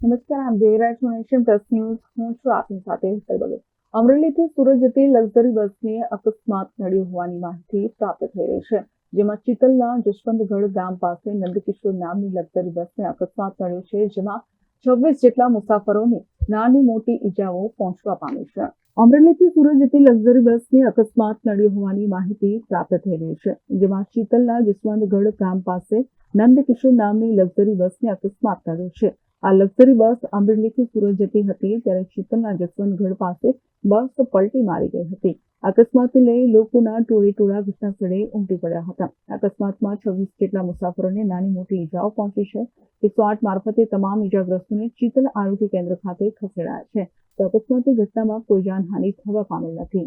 નમસ્કાર, આમ જોઈ રહ્યા છો ન્યૂઝ. હું છું આપની સાથે હેતલ બગલ અમરેલીથી સુરત જતી લક્ઝરી બસને અકસ્માત નડ્યો હોવાની માહિતી પ્રાપ્ત થઈ રહી છે, જેમાં ચિતલના જશવંતગઢ ગામ પાસે નંદકિશોર નામની લક્ઝરી બસને અકસ્માત નડ્યો છે, જેમાં છવ્વીસ જેટલા મુસાફરોને નાની મોટી ઈજાઓ પહોંચવા પામી છે. અમરેલીથી સુરત જતી લક્ઝરી બસને અકસ્માત નડ્યો હોવાની માહિતી પ્રાપ્ત થઈ રહી છે, જેમાં ચિતલના જસવંતગઢ ગામ પાસે નંદકિશોર નામની લક્ઝરી બસને અકસ્માત નડ્યો છે આ લક્ઝરી બસ અમરેલીથી સુરત જતી હતી ત્યારે ચિતલના જસવંતગઢ પાસે બસ પલટી મારી ગઈ હતી અકસ્માતને લઈ લોકોના ટોળે ટોળા ઘટના સ્થળે ઉમટી પડ્યા હતા અકસ્માતમાં છવ્વીસ જેટલા મુસાફરોને નાની મોટી ઈજાઓ પહોંચી છે એકસો આઠ મારફતે તમામ ઈજાગ્રસ્તોને ચિતલ આરોગ્ય કેન્દ્ર ખાતે ખસેડાયા છે તો અકસ્માતની ઘટનામાં કોઈ જાનહાનિ થવા પામેલ નથી